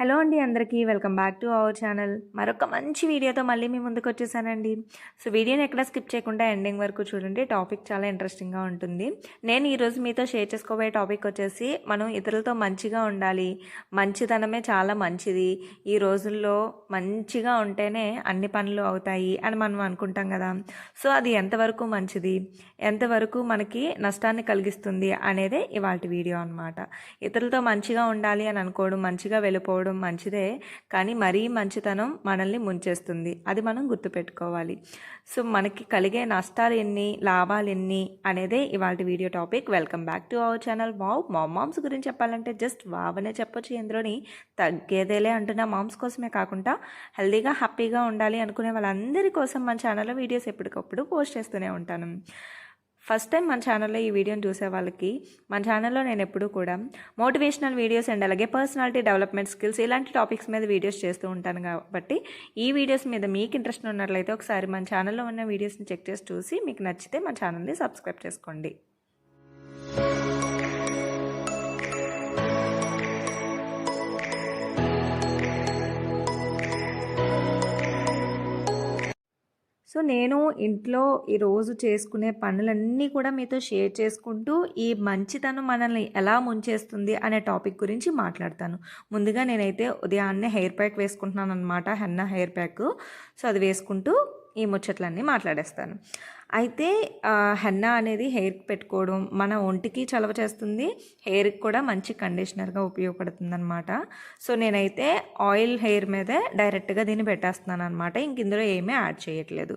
Hello అండి అందరికీ welcome back to our channel. మరొక మంచి వీడియోతో మళ్ళీ మీ ముందుకు వచ్చేసానండి. సో వీడియోని ఎక్కడ స్కిప్ చేయకుండా ఎండింగ్ వరకు చూడండి. టాపిక్ చాలా ఇంట్రెస్టింగ్గా ఉంటుంది. నేను ఈరోజు మీతో షేర్ చేసుకోబోయే టాపిక్ వచ్చేసి మనం ఇతరులతో మంచిగా ఉండాలి. మంచితనమే చాలా మంచిది. ఈ రోజుల్లో మంచిగా ఉంటేనే అన్ని పనులు అవుతాయి అని మనం అనుకుంటాం కదా. సో అది ఎంతవరకు మంచిది? ఎంతవరకు మనకి నష్టాన్ని కలిగిస్తుంది? అనేదే ఇవాళ వీడియో అనమాట ఇతరులతో మంచిగా ఉండాలి అని అనుకోవడం మంచిగా వెళ్ళిపోవడం మంచిదే కానీ మరీ మంచితనం మనల్ని ముంచేస్తుంది. అది మనం గుర్తుపెట్టుకోవాలి. సో మనకి కలిగే నష్టాలు ఎన్ని లాభాలు ఎన్ని అనేదే ఇవాళ video topic. Welcome back to our channel. Wow మా మామ్స్ గురించి చెప్పాలంటే జస్ట్ వావ్ అనే చెప్పొచ్చు. ఇందులోని తగ్గేదేలే అంటున్నా మామ్స్ కోసమే కాకుండా హెల్దీగా హ్యాపీగా ఉండాలి అనుకునే వాళ్ళందరి కోసం మన ఛానల్లో వీడియోస్ ఎప్పటికప్పుడు పోస్ట్ చేస్తూనే ఉంటాను. ఫస్ట్ టైం మన ఛానల్లో ఈ వీడియోని చూసే వాళ్ళకి మన ఛానల్లో నేను ఎప్పుడూ కూడా మోటివేషనల్ వీడియోస్ అండ్ అలాగే పర్సనాలిటీ డెవలప్మెంట్ స్కిల్స్ ఇలాంటి టాపిక్స్ మీద వీడియోస్ చేస్తూ ఉంటాను కాబట్టి ఈ వీడియోస్ మీద మీకు ఇంట్రెస్ట్ ఉన్నట్లయితే ఒకసారి మన ఛానల్లో ఉన్న వీడియోస్ని చెక్ చేసి చూసి మీకు నచ్చితే మన ఛానల్ని సబ్స్క్రైబ్ చేసుకోండి. సో నేను ఇంట్లో ఈరోజు చేసుకునే పనులన్నీ కూడా మీతో షేర్ చేసుకుంటూ ఈ మంచితనం మనల్ని ఎలా ముంచేస్తుంది అనే టాపిక్ గురించి మాట్లాడతాను. ముందుగా నేనైతే ఉదయాన్నే హెయిర్ ప్యాక్ వేసుకుంటున్నాను అనమాట హెన్న హెయిర్ ప్యాక్. సో అది వేసుకుంటూ ఈ ముచ్చట్లన్నీ మాట్లాడేస్తాను. అయితే హెన్నా అనేది హెయిర్కి పెట్టుకోవడం మన ఒంటికి చలవ చేస్తుంది. హెయిర్కి కూడా మంచి కండిషనర్గా ఉపయోగపడుతుంది అనమాట సో నేనైతే ఆయిల్ హెయిర్ మీదే డైరెక్ట్గా దీన్ని పెట్టేస్తున్నాను అనమాట ఇంక ఇందులో ఏమీ యాడ్ చేయట్లేదు.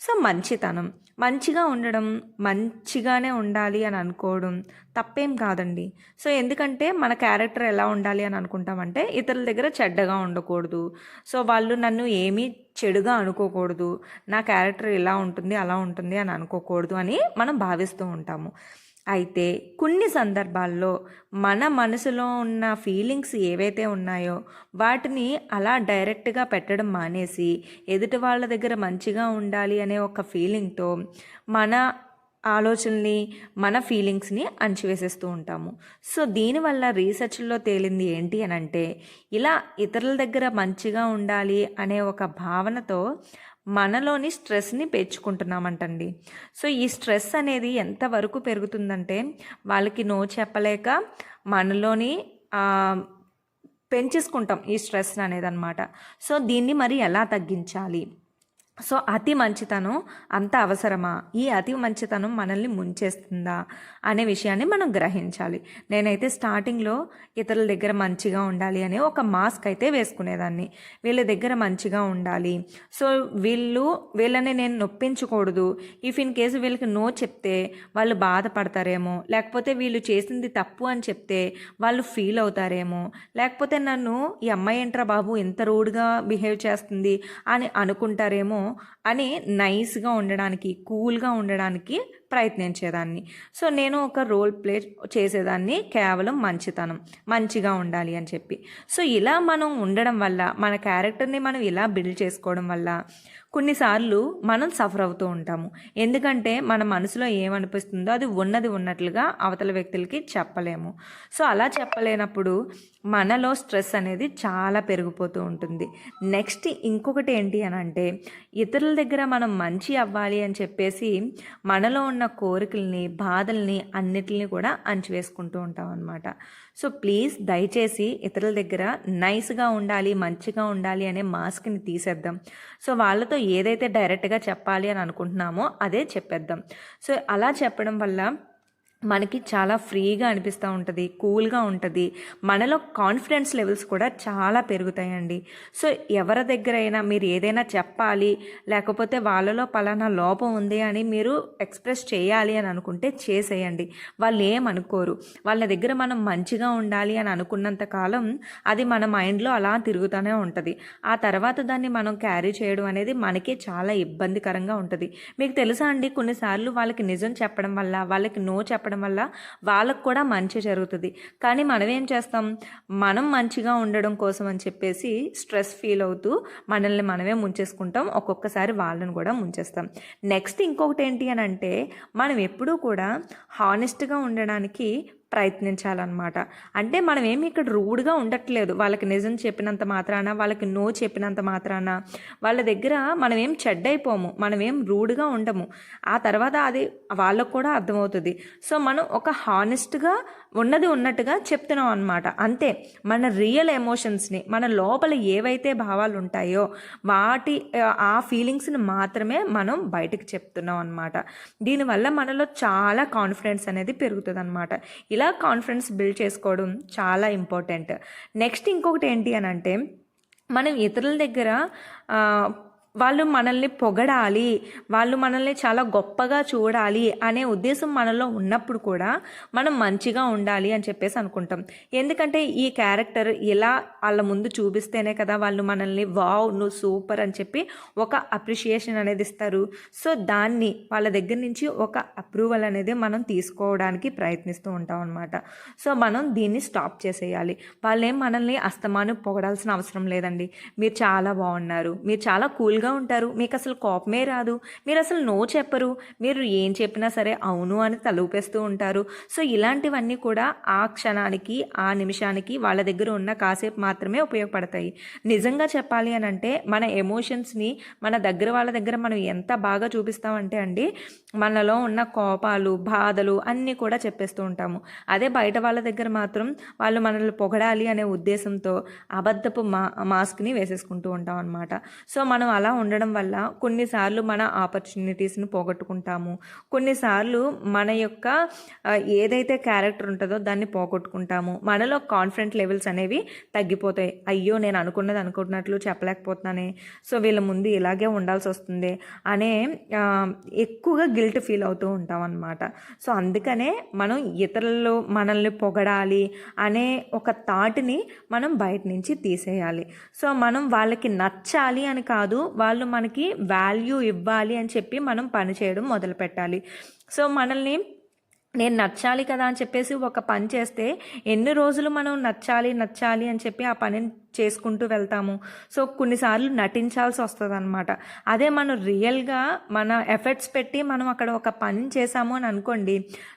సో మంచితనం. మంచిగా ఉండడం మంచిగానే ఉండాలి అని అనుకోవడం తప్పేం కాదండి. సో ఎందుకంటే మన క్యారెక్టర్ ఎలా ఉండాలి అని అనుకుంటామంటే ఇతరుల దగ్గర చెడ్డగా ఉండకూడదు. సో వాళ్ళు నన్ను ఏమీ చెడుగా అనుకోకూడదు. నా క్యారెక్టర్ ఇలా ఉంటుంది అలా ఉంటుంది అని అనుకోకూడదు అని మనం భావిస్తూ ఉంటాము. అయితే కొన్ని సందర్భాల్లో మన మనసులో ఉన్న ఫీలింగ్స్ ఏవైతే ఉన్నాయో వాటిని అలా డైరెక్ట్గా పెట్టడం మానేసి ఎదుటి వాళ్ళ దగ్గర మంచిగా ఉండాలి అనే ఒక ఫీలింగ్తో మన ఆలోచనని మన ఫీలింగ్స్ని అణచివేసేస్తూ ఉంటాము. సో దీనివల్ల రీసెర్చ్లో తేలింది ఏంటి అని అంటే ఇలా ఇతరుల దగ్గర మంచిగా ఉండాలి అనే ఒక భావనతో మనలోని స్ట్రెస్ని పెంచుకుంటున్నామంటండి. సో ఈ స్ట్రెస్ అనేది ఎంతవరకు పెరుగుతుందంటే వాళ్ళకి నో చెప్పలేక మనలోని పెంచేసుకుంటాం ఈ స్ట్రెస్ అనేది అనమాట సో దీన్ని మరి ఎలా తగ్గించాలి? సో అతి మంచితనం అంత అవసరమా? ఈ అతి మంచితనం మనల్ని ముంచేస్తుందా? అనే విషయాన్ని మనం గ్రహించాలి. నేనైతే స్టార్టింగ్లో ఇతరుల దగ్గర మంచిగా ఉండాలి అనే ఒక మాస్క్ అయితే వేసుకునేదాన్ని. వీళ్ళ దగ్గర మంచిగా ఉండాలి. సో వీళ్ళు వీళ్ళని నేను నొప్పించకూడదు. ఇఫ్ ఇన్ కేసు వీళ్ళకి నో చెప్తే వాళ్ళు బాధపడతారేమో. లేకపోతే వీళ్ళు చేసింది తప్పు అని చెప్తే వాళ్ళు ఫీల్ అవుతారేమో. లేకపోతే నన్ను ఈ అమ్మాయి ఏంట్రా బాబు ఎంత రూడ్గా బిహేవ్ చేస్తుంది అని అనుకుంటారేమో. అని నైస్గా ఉండడానికి కూల్గా ఉండడానికి ప్రయత్నించేదాన్ని. సో నేను ఒక రోల్ ప్లే చేసేదాన్ని కేవలం మంచితనం మంచిగా ఉండాలి అని చెప్పి. సో ఇలా మనం ఉండడం వల్ల మన క్యారెక్టర్ని మనం ఇలా బిల్డ్ చేసుకోవడం వల్ల కొన్నిసార్లు మనం సఫర్ అవుతూ ఉంటాము. ఎందుకంటే మన మనసులో ఏమనిపిస్తుందో అది ఉన్నది ఉన్నట్లుగా అవతల వ్యక్తులకి చెప్పలేము. సో అలా చెప్పలేనప్పుడు మనలో స్ట్రెస్ అనేది చాలా పెరిగిపోతూ ఉంటుంది. నెక్స్ట్ ఇంకొకటి ఏంటి అని అంటే ఇతరుల దగ్గర మనం మంచి అవ్వాలి అని చెప్పేసి మనలో ఉన్న కోరికల్ని బాధల్ని అన్నిటిని కూడా అంచివేసుకుంటూ ఉంటాం అనమాట సో ప్లీజ్ దయచేసి ఇతరుల దగ్గర నైస్గా ఉండాలి మంచిగా ఉండాలి అనే మాస్క్ని తీసేద్దాం. సో వాళ్ళతో ఏదైతే డైరెక్ట్గా చెప్పాలి అని అనుకుంటున్నామో అదే చెప్పేద్దాం. సో అలా చెప్పడం వల్ల మనకి చాలా ఫ్రీగా అనిపిస్తూ ఉంటుంది కూల్గా ఉంటుంది. మనలో కాన్ఫిడెన్స్ లెవెల్స్ కూడా చాలా పెరుగుతాయండి. సో ఎవరి దగ్గరైనా మీరు ఏదైనా చెప్పాలి లేకపోతే వాళ్ళలో పలానా లోపం ఉంది అని మీరు ఎక్స్ప్రెస్ చేయాలి అని అనుకుంటే చేసేయండి. వాళ్ళు ఏమనుకోరు. వాళ్ళ దగ్గర మనం మంచిగా ఉండాలి అని అనుకున్నంత కాలం అది మన మైండ్లో అలా తిరుగుతూనే ఉంటుంది. ఆ తర్వాత దాన్ని మనం క్యారీ చేయడం అనేది మనకే చాలా ఇబ్బందికరంగా ఉంటుంది. మీకు తెలుసా అండి కొన్నిసార్లు వాళ్ళకి నిజం చెప్పడం వల్ల వాళ్ళకి నో చెప్పడం ఉండడం వల్ల వాళ్ళకు కూడా మంచి జరుగుతుంది. కానీ మనం ఏం చేస్తాం? మనం మంచిగా ఉండడం కోసం అని చెప్పేసి స్ట్రెస్ ఫీల్ అవుతూ మనల్ని మనమే ముంచేసుకుంటాం. ఒక్కొక్కసారి వాళ్ళని కూడా ముంచేస్తాం. నెక్స్ట్ ఇంకొకటి ఏంటి అని అంటే మనం ఎప్పుడూ కూడా హానెస్ట్గా ఉండడానికి ప్రయత్నించాలన్నమాట. అంటే మనం ఏమి ఇక్కడ రూడ్గా ఉండట్లేదు. వాళ్ళకి నిజం చెప్పినంత మాత్రాన వాళ్ళకి నో చెప్పినంత మాత్రాన వాళ్ళ దగ్గర మనం ఏం చెడ్డైపోము. మనం ఏం రూడ్గా ఉండము. ఆ తర్వాత అది వాళ్ళకు కూడా అర్థమవుతుంది. సో మనం ఒక హానెస్ట్గా ఉన్నది ఉన్నట్టుగా చెప్తున్నాం అనమాట అంతే మన రియల్ ఎమోషన్స్ని మన లోపల ఏవైతే భావాలు ఉంటాయో వాటి ఆ ఫీలింగ్స్ని మాత్రమే మనం బయటకు చెప్తున్నాం అనమాట దీనివల్ల మనలో చాలా కాన్ఫిడెన్స్ అనేది పెరుగుతుంది అనమాట ఇలా కాన్ఫిడెన్స్ బిల్డ్ చేసుకోవడం చాలా ఇంపార్టెంట్ నెక్స్ట్ ఇంకొకటి ఏంటి అని అంటే మనం ఇతరుల దగ్గర వాళ్ళు మనల్ని పొగడాలి వాళ్ళు మనల్ని చాలా గొప్పగా చూడాలి అనే ఉద్దేశం మనలో ఉన్నప్పుడు కూడా మనం మంచిగా ఉండాలి అని చెప్పేసి అనుకుంటాం. ఎందుకంటే ఈ క్యారెక్టర్ ఇలా వాళ్ళ ముందు చూపిస్తేనే కదా వాళ్ళు మనల్ని వావ్ నువ్వు సూపర్ అని చెప్పి ఒక అప్రిషియేషన్ అనేది ఇస్తారు. సో దాన్ని వాళ్ళ దగ్గర నుంచి ఒక అప్రూవల్ అనేది మనం తీసుకోవడానికి ప్రయత్నిస్తూ ఉంటాం అనమాట సో మనం దీన్ని స్టాప్ చేసేయాలి. వాళ్ళేం మనల్ని అస్తమాను పొగడాల్సిన అవసరం లేదండి. మీరు చాలా బాగున్నారు. మీరు చాలా కూల్గా ఉంటారు. మీకు అసలు కోపమే రాదు. మీరు అసలు నో చెప్పరు. మీరు ఏం చెప్పినా సరే అవును అని తలూపేస్తూ ఉంటారు. సో ఇలాంటివన్నీ కూడా ఆ క్షణానికి ఆ నిమిషానికి వాళ్ళ దగ్గర ఉన్న కాసేపు మాత్రమే ఉపయోగపడతాయి. నిజంగా చెప్పాలి అని అంటే మన ఎమోషన్స్ని మన దగ్గర వాళ్ళ దగ్గర మనం ఎంత బాగా చూపిస్తామంటే అండి మనలో ఉన్న కోపాలు బాధలు అన్నీ కూడా చెప్పేస్తూ ఉంటాము. అదే బయట వాళ్ళ దగ్గర మాత్రం వాళ్ళు మనల్ని పొగడాలి అనే ఉద్దేశంతో అబద్ధపు మా మాస్క్ని వేసేసుకుంటూ ఉంటాం అనమాట సో మనం అలా ఉండడం వల్ల కొన్నిసార్లు మన ఆపర్చునిటీస్ని పోగొట్టుకుంటాము. కొన్నిసార్లు మన యొక్క ఏదైతే క్యారెక్టర్ ఉంటుందో దాన్ని పోగొట్టుకుంటాము. మనలో కాన్ఫిడెంట్ లెవెల్స్ అనేవి తగ్గిపోతాయి. అయ్యో నేను అనుకున్నది అనుకుంటున్నట్లు చెప్పలేకపోతున్నానే. సో వీళ్ళ ముందు ఇలాగే ఉండాల్సి వస్తుంది అనే ఎక్కువగా గిల్ట్ ఫీల్ అవుతూ ఉంటాం అనమాట సో అందుకనే మనం ఇతరులు మనల్ని పొగడాలి అనే ఒక థాట్ని మనం బయట నుంచి తీసేయాలి. సో మనం వాళ్ళకి నచ్చాలి అని కాదు వాళ్ళు మనకి వాల్యూ ఇవ్వాలి అని చెప్పి మనం పని చేయడం మొదలు పెట్టాలి సో మనల్ని నేను నచ్చాలి కదా అని చెప్పేసి ఒక పని చేస్తే ఎన్ని రోజులు మనం నచ్చాలి నచ్చాలి అని చెప్పి ఆ పనిని చేసుకుంటూ వెళ్తాము. సో కొన్నిసార్లు నటించాల్సి వస్తుంది అనమాట అదే మనం రియల్గా మన ఎఫర్ట్స్ పెట్టి మనం అక్కడ ఒక పని చేసాము అని అనుకోండి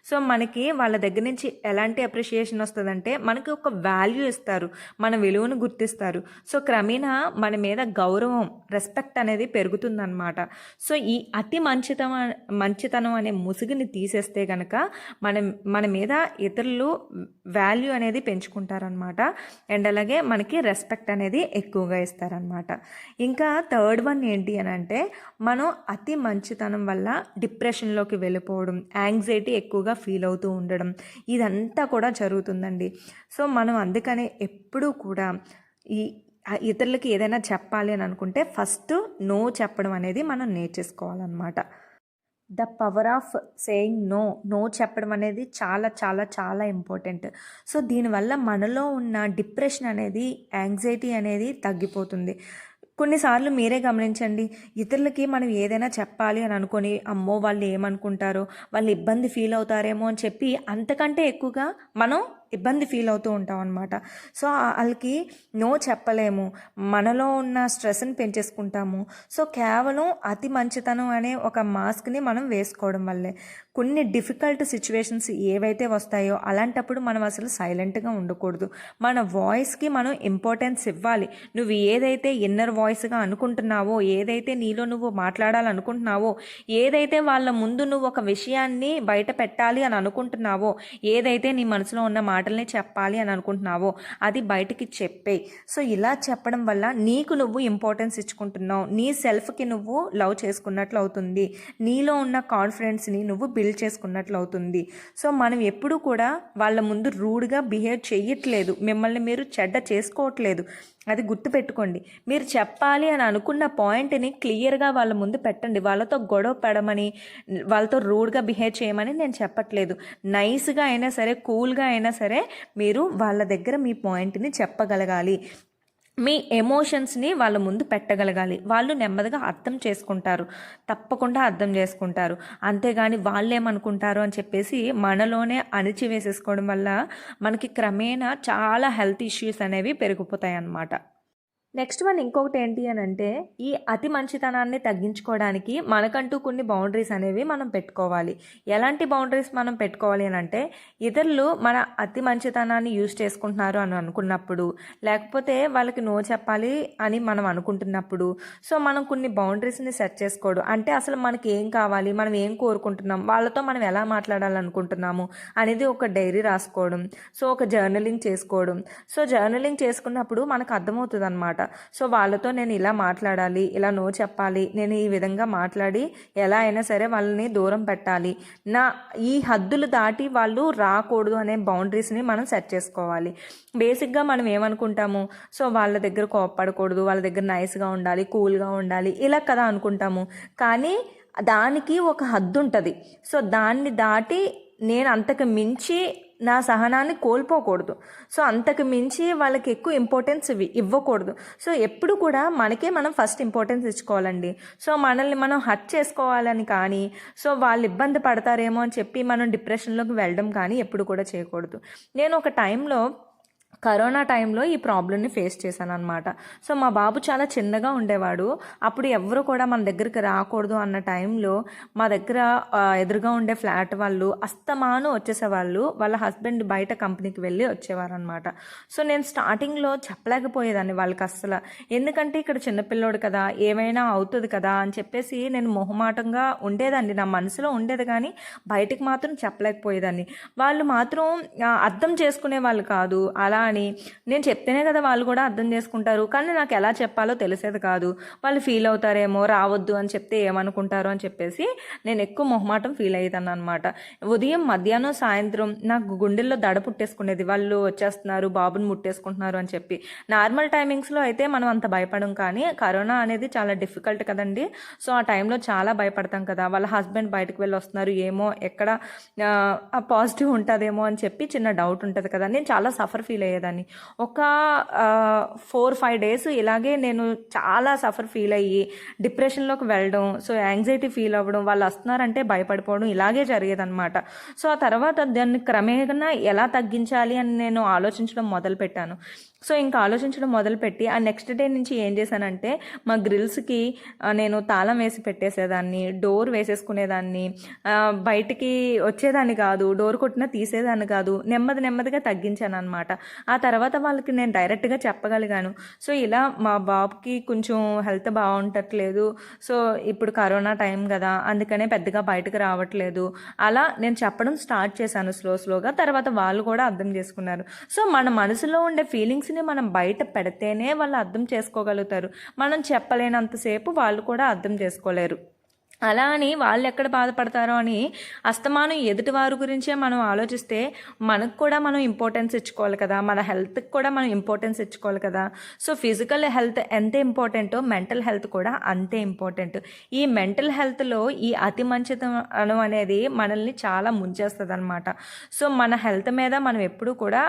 సో మనకి వాళ్ళ దగ్గర నుంచి ఎలాంటి అప్రిషియేషన్ వస్తుందంటే మనకి ఒక వాల్యూ ఇస్తారు మన విలువను గుర్తిస్తారు. సో క్రమేణా మన మీద గౌరవం రెస్పెక్ట్ అనేది పెరుగుతుందన్నమాట. సో ఈ అతి మంచితనం మంచితనం అనే ముసుగుని తీసేస్తే గనక మన మన మీద ఇతరులు వాల్యూ అనేది పెంచుకుంటారనమాట అండ్ అలాగే మనకి రెస్పెక్ట్ అనేది ఎక్కువగా ఇస్తారనమాట ఇంకా థర్డ్ వన్ ఏంటి అని అంటే మనం అతి మంచితనం వల్ల డిప్రెషన్లోకి వెళ్ళిపోవడం యాంగ్జైటీ ఎక్కువగా ఫీల్ అవుతూ ఉండడం ఇదంతా కూడా జరుగుతుందండి. సో మనం అందుకనే ఎప్పుడూ కూడా ఈ ఇతరులకి ఏదైనా చెప్పాలి అని అనుకుంటే ఫస్ట్ నో చెప్పడం అనేది మనం నేర్చేసుకోవాలన్నమాట. The power of saying no no చెప్పడం అనేది చాలా చాలా చాలా ఇంపార్టెంట్. సో దీనివల్ల మనలో ఉన్న డిప్రెషన్ అనేది యాంగ్జైటీ అనేది తగ్గిపోతుంది. కొన్నిసార్లు మీరే గమనించండి ఇతరులకి మనం ఏదైనా చెప్పాలి అని అనుకొని అమ్మో వాళ్ళు ఏమనుకుంటారో వాళ్ళు ఇబ్బంది ఫీల్ అవుతారేమో అని చెప్పి అంతకంటే ఎక్కువగా మనం ఇబ్బంది ఫీల్ అవుతూ ఉంటాం అనమాట సో వాళ్ళకి నో చెప్పలేము. మనలో ఉన్న స్ట్రెస్ని పెంచేసుకుంటాము. సో కేవలం అతి మంచితనం అనే ఒక మాస్క్ని మనం వేసుకోవడం వల్లే. కొన్ని డిఫికల్ట్ సిచ్యువేషన్స్ ఏవైతే వస్తాయో అలాంటప్పుడు మనం అసలు సైలెంట్గా ఉండకూడదు. మన వాయిస్కి మనం ఇంపార్టెన్స్ ఇవ్వాలి. నువ్వు ఏదైతే ఇన్నర్ వాయిస్గా అనుకుంటున్నావో ఏదైతే నీలో నువ్వు మాట్లాడాలనుకుంటున్నావో ఏదైతే వాళ్ళ ముందు నువ్వు ఒక విషయాన్ని బయట పెట్టాలి అని అనుకుంటున్నావో ఏదైతే నీ మనసులో ఉన్న మాటల్ని చెప్పాలి అని అనుకుంటున్నావో అది బయటికి చెప్పే. సో ఇలా చెప్పడం వల్ల నీకు నువ్వు ఇంపార్టెన్స్ ఇచ్చుకుంటున్నావు. నీ సెల్ఫ్కి నువ్వు లవ్ చేసుకున్నట్లు అవుతుంది. నీలో ఉన్న కాన్ఫిడెన్స్ని నువ్వు బిల్డ్ చేసుకున్నట్లు అవుతుంది. సో మనం ఎప్పుడూ కూడా వాళ్ళ ముందు రూడ్గా బిహేవ్ చేయట్లేదు మిమ్మల్ని మీరు చెడ్డ చేసుకోవట్లేదు. అది గుర్తుపెట్టుకోండి మీరు చెప్పాలి అని అనుకున్న పాయింట్ని క్లియర్గా వాళ్ళ ముందు పెట్టండి. వాళ్ళతో గొడవ పడమని వాళ్ళతో రూడ్గా బిహేవ్ చేయమని నేను చెప్పట్లేదు. నైస్గా అయినా సరే కూల్గా అయినా సరే మీరు వాళ్ళ దగ్గర మీ పాయింట్ని చెప్పగలగాలి. మీ ఎమోషన్స్ని వాళ్ళ ముందు పెట్టగలగాలి. వాళ్ళు నెమ్మదిగా అర్థం చేసుకుంటారు. తప్పకుండా అర్థం చేసుకుంటారు. అంతేగాని వాళ్ళు ఏమనుకుంటారు అని చెప్పేసి మనలోనే అణిచివేసేసుకోవడం వల్ల మనకి క్రమేణా చాలా హెల్త్ ఇష్యూస్ అనేవి పెరిగిపోతాయి అన్నమాట నెక్స్ట్ వన్ ఇంకొకటి ఏంటి అని అంటే ఈ అతి మంచితనాన్ని తగ్గించుకోవడానికి మనకంటూ కొన్ని బౌండరీస్ అనేవి మనం పెట్టుకోవాలి. ఎలాంటి బౌండరీస్ మనం పెట్టుకోవాలి అని అంటే ఇతరులు మన అతి మంచితనాన్ని యూజ్ చేసుకుంటున్నారు అని అనుకున్నప్పుడు లేకపోతే వాళ్ళకి నో చెప్పాలి అని మనం అనుకుంటున్నప్పుడు సో మనం కొన్ని బౌండరీస్ని సెట్ చేసుకోవడం అంటే అసలు మనకి ఏం కావాలి మనం ఏం కోరుకుంటున్నాం వాళ్ళతో మనం ఎలా మాట్లాడాలనుకుంటున్నాము అనేది ఒక డైరీ రాసుకోవడం సో ఒక జర్నలింగ్ చేసుకోవడం. సో జర్నలింగ్ చేసుకున్నప్పుడు మనకు అర్థమవుతుంది అనమాట సో వాళ్ళతో నేను ఇలా మాట్లాడాలి ఇలా నో చెప్పాలి నేను ఈ విధంగా మాట్లాడి ఎలా అయినా సరే వాళ్ళని దూరం పెట్టాలి. నా ఈ హద్దులు దాటి వాళ్ళు రాకూడదు అనే బౌండరీస్ని మనం సెట్ చేసుకోవాలి. బేసిక్గా మనం ఏమనుకుంటాము? సో వాళ్ళ దగ్గర కోప్పడకూడదు వాళ్ళ దగ్గర నైస్గా ఉండాలి కూల్గా ఉండాలి ఇలా కదా అనుకుంటాము. కానీ దానికి ఒక హద్దు ఉంటుంది సో దాన్ని దాటి నేను అంతకు మించి నా సహనాన్ని కోల్పోకూడదు. సో అంతకు మించి వాళ్ళకి ఎక్కువ ఇంపార్టెన్స్ ఇవి ఇవ్వకూడదు. సో ఎప్పుడు కూడా మనకే మనం ఫస్ట్ ఇంపార్టెన్స్ ఇచ్చుకోవాలండి. సో మనల్ని మనం హట్ చేసుకోవాలని కానీ సో వాళ్ళు ఇబ్బంది పడతారేమో అని చెప్పి మనం డిప్రెషన్లోకి వెళ్ళడం కానీ ఎప్పుడు కూడా చేయకూడదు. నేను ఒక టైంలో కరోనా టైంలో ఈ ప్రాబ్లమ్ని ఫేస్ చేశాను అనమాట సో మా బాబు చాలా చిన్నగా ఉండేవాడు. అప్పుడు ఎవరు కూడా మన దగ్గరికి రాకూడదు అన్న టైంలో మా దగ్గర ఎదురుగా ఉండే ఫ్లాట్ వాళ్ళు అస్తమాను వచ్చేసేవాళ్ళు. వాళ్ళ హస్బెండ్ బయట కంపెనీకి వెళ్ళి వచ్చేవారు అనమాట సో నేను స్టార్టింగ్లో చెప్పలేకపోయేదాన్ని వాళ్ళకి అస్సలు. ఎందుకంటే ఇక్కడ చిన్నపిల్లోడు కదా ఏమైనా అవుతుంది కదా అని చెప్పేసి నేను మొహమాటంగా ఉండేదాన్ని. నా మనసులో ఉండేది కానీ బయటికి మాత్రం చెప్పలేకపోయేదాన్ని. వాళ్ళు మాత్రం అర్థం చేసుకునే వాళ్ళు కాదు. అలా అని నేను చెప్తేనే కదా వాళ్ళు కూడా అర్థం చేసుకుంటారు. కానీ నాకు ఎలా చెప్పాలో తెలిసేది కాదు. వాళ్ళు ఫీల్ అవుతారేమో రావద్దు అని చెప్తే ఏమనుకుంటారు అని చెప్పేసి నేను ఎక్కువ మొహమాటం ఫీల్ అవుతాను అనమాట ఉదయం మధ్యాహ్నం సాయంత్రం నాకు గుండెల్లో దడ పుట్టేసుకునేది. వాళ్ళు వచ్చేస్తున్నారు బాబుని ముట్టేసుకుంటున్నారు అని చెప్పి. నార్మల్ టైమింగ్స్లో అయితే మనం అంత భయపడం కానీ కరోనా అనేది చాలా డిఫికల్ట్ కదండి. సో ఆ టైంలో చాలా భయపడతాం కదా. వాళ్ళ హస్బెండ్ బయటకు వెళ్ళి వస్తున్నారు ఏమో ఎక్కడ పాజిటివ్ ఉంటుందేమో అని చెప్పి చిన్న డౌట్ ఉంటుంది కదా. నేను చాలా సఫర్ ఫీల్ లేదని ఒక ఫోర్ ఫైవ్ డేస్ ఇలాగే నేను చాలా సఫర్ ఫీల్ అయ్యి డిప్రెషన్లోకి వెళ్ళడం సో యాంగ్జైటీ ఫీల్ అవ్వడం వాళ్ళు వస్తున్నారంటే భయపడిపోవడం ఇలాగే జరిగేదన్నమాట. సో ఆ తర్వాత దాన్ని క్రమేణా ఎలా తగ్గించాలి అని నేను ఆలోచించడం మొదలుపెట్టాను. సో ఇంకా ఆలోచించడం మొదలుపెట్టి ఆ నెక్స్ట్ డే నుంచి ఏం చేశానంటే మా గ్రిల్స్కి నేను తాళం వేసి పెట్టేసేదాన్ని డోర్ వేసేసుకునేదాన్ని బయటికి వచ్చేదాన్ని కాదు డోర్ కొట్టినా తీసేదాన్ని కాదు నెమ్మది నెమ్మదిగా తగ్గించాను అనమాట ఆ తర్వాత వాళ్ళకి నేను డైరెక్ట్గా చెప్పగలిగాను. సో ఇలా మా బాబుకి కొంచెం హెల్త్ బాగుంటట్లేదు. సో ఇప్పుడు కరోనా టైం కదా అందుకనే పెద్దగా బయటకు రావట్లేదు. అలా నేను చెప్పడం స్టార్ట్ చేశాను స్లో స్లోగా తర్వాత వాళ్ళు కూడా అర్థం చేసుకున్నారు. సో మన మనసులో ఉండే ఫీలింగ్స్ ఫీలింగ్స్ని మనం బయట పెడితేనే వాళ్ళు అర్థం చేసుకోగలుగుతారు. మనం చెప్పలేనంతసేపు వాళ్ళు కూడా అర్థం చేసుకోలేరు. అలా అని వాళ్ళు ఎక్కడ బాధపడతారో అని అస్తమానం ఎదుటి వారి గురించే మనం ఆలోచిస్తే మనకు కూడా మనం ఇంపార్టెన్స్ ఇచ్చుకోవాలి కదా. మన హెల్త్కి కూడా మనం ఇంపార్టెన్స్ ఇచ్చుకోవాలి కదా. సో ఫిజికల్ హెల్త్ ఎంత ఇంపార్టెంటో మెంటల్ హెల్త్ కూడా అంతే ఇంపార్టెంట్ ఈ మెంటల్ హెల్త్లో ఈ అతి మంచితనం అనేది మనల్ని చాలా ముంచేస్తుంది అనమాట సో మన హెల్త్ మీద మనం ఎప్పుడూ కూడా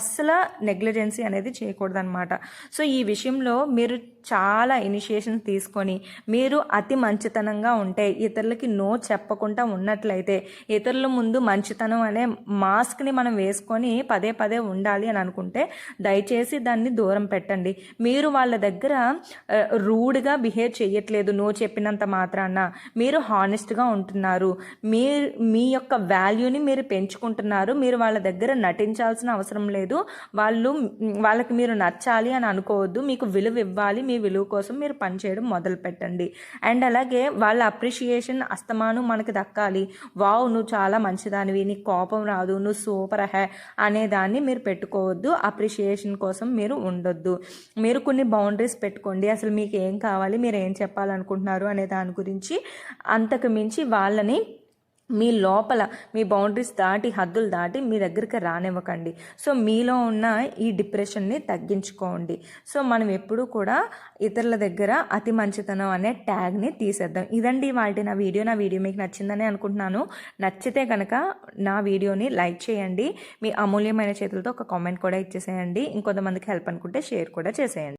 అస్సలు నెగ్లిజెన్సీ అనేది చేయకూడదన్నమాట. సో ఈ విషయంలో మీరు చాలా ఇనిషియేషన్స్ తీసుకొని మీరు అతి మంచితనంగా ఉంటే ఇతరులకి నో చెప్పకుండా ఉన్నట్లయితే ఇతరుల ముందు మంచితనం అనే మాస్క్ని మనం వేసుకొని పదే పదే ఉండాలి అని అనుకుంటే దయచేసి దాన్ని దూరం పెట్టండి. మీరు వాళ్ళ దగ్గర రూడ్గా బిహేవ్ చేయట్లేదు నో చెప్పినంత మాత్రాన. మీరు హానెస్ట్గా ఉంటున్నారు. మీ మీ యొక్క వాల్యూని మీరు పెంచుకుంటున్నారు. మీరు వాళ్ళ దగ్గర నటించాల్సిన అవసరం లేదు. వాళ్ళు వాళ్ళకి మీరు నచ్చాలి అని అనుకోవద్దు. మీకు విలువ ఇవ్వాలి. మీ విలువ కోసం మీరు పనిచేయడం మొదలు పెట్టండి అండ్ అలాగే వాళ్ళ అప్రిషియేషన్ అస్తమాను మనకు దక్కాలి. వావ్ నువ్వు చాలా మంచిదానివి నీకు కోపం రాదు నువ్వు సూపర్ హే అనే దాన్ని మీరు పెట్టుకోవద్దు. అప్రిషియేషన్ కోసం మీరు ఉండొద్దు. మీరు కొన్ని బౌండరీస్ పెట్టుకోండి. అసలు మీకు ఏం కావాలి మీరు ఏం చెప్పాలనుకుంటున్నారు అనే దాని గురించి అంతకు మించి వాళ్ళని మీ లోపల మీ బౌండరీస్ దాటి హద్దులు దాటి మీ దగ్గరికి రానివ్వకండి. సో మీలో ఉన్న ఈ డిప్రెషన్ని తగ్గించుకోండి. సో మనం ఎప్పుడూ కూడా ఇతరుల దగ్గర అతి మంచితనం అనే ట్యాగ్ని తీసేద్దాం. ఇదండి వాటి నా వీడియో. నా వీడియో మీకు నచ్చిందని అనుకుంటున్నాను. నచ్చితే కనుక నా వీడియోని లైక్ చేయండి. మీ అమూల్యమైన చేతులతో ఒక కామెంట్ కూడా ఇచ్చేసేయండి. ఇంకొంతమందికి హెల్ప్ అనుకుంటే షేర్ కూడా చేసేయండి.